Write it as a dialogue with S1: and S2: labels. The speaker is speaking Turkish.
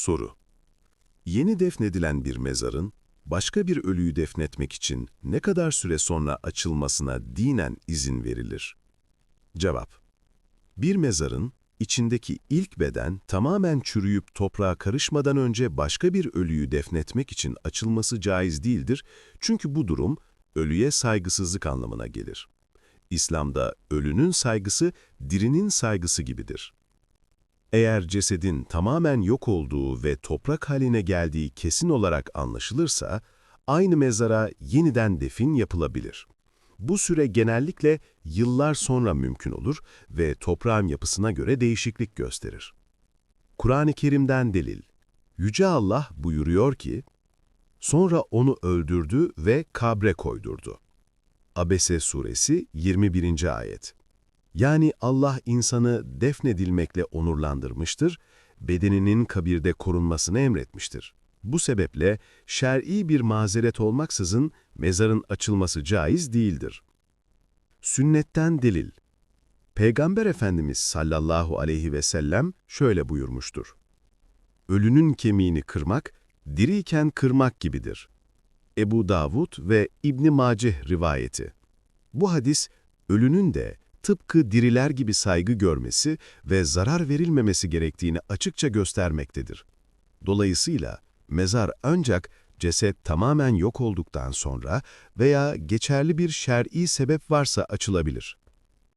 S1: Soru. Yeni defnedilen bir mezarın, başka bir ölüyü defnetmek için ne kadar süre sonra açılmasına dinen izin verilir? Cevap. Bir mezarın, içindeki ilk beden tamamen çürüyüp toprağa karışmadan önce başka bir ölüyü defnetmek için açılması caiz değildir çünkü bu durum ölüye saygısızlık anlamına gelir. İslam'da ölünün saygısı dirinin saygısı gibidir. Eğer cesedin tamamen yok olduğu ve toprak haline geldiği kesin olarak anlaşılırsa, aynı mezara yeniden defin yapılabilir. Bu süre genellikle yıllar sonra mümkün olur ve toprağın yapısına göre değişiklik gösterir. Kur'an-ı Kerim'den delil. Yüce Allah buyuruyor ki, Sonra onu öldürdü ve kabre koydurdu. Abese suresi 21. ayet. Yani Allah insanı defnedilmekle onurlandırmıştır, bedeninin kabirde korunmasını emretmiştir. Bu sebeple şer'i bir mazeret olmaksızın mezarın açılması caiz değildir. Sünnetten delil. Peygamber Efendimiz sallallahu aleyhi ve sellem şöyle buyurmuştur. Ölünün kemiğini kırmak, diriyken kırmak gibidir. Ebu Davud ve İbn Maceh rivayeti. Bu hadis, ölünün de tıpkı diriler gibi saygı görmesi ve zarar verilmemesi gerektiğini açıkça göstermektedir. Dolayısıyla mezar ancak ceset tamamen yok olduktan sonra veya geçerli bir şer'i sebep varsa açılabilir.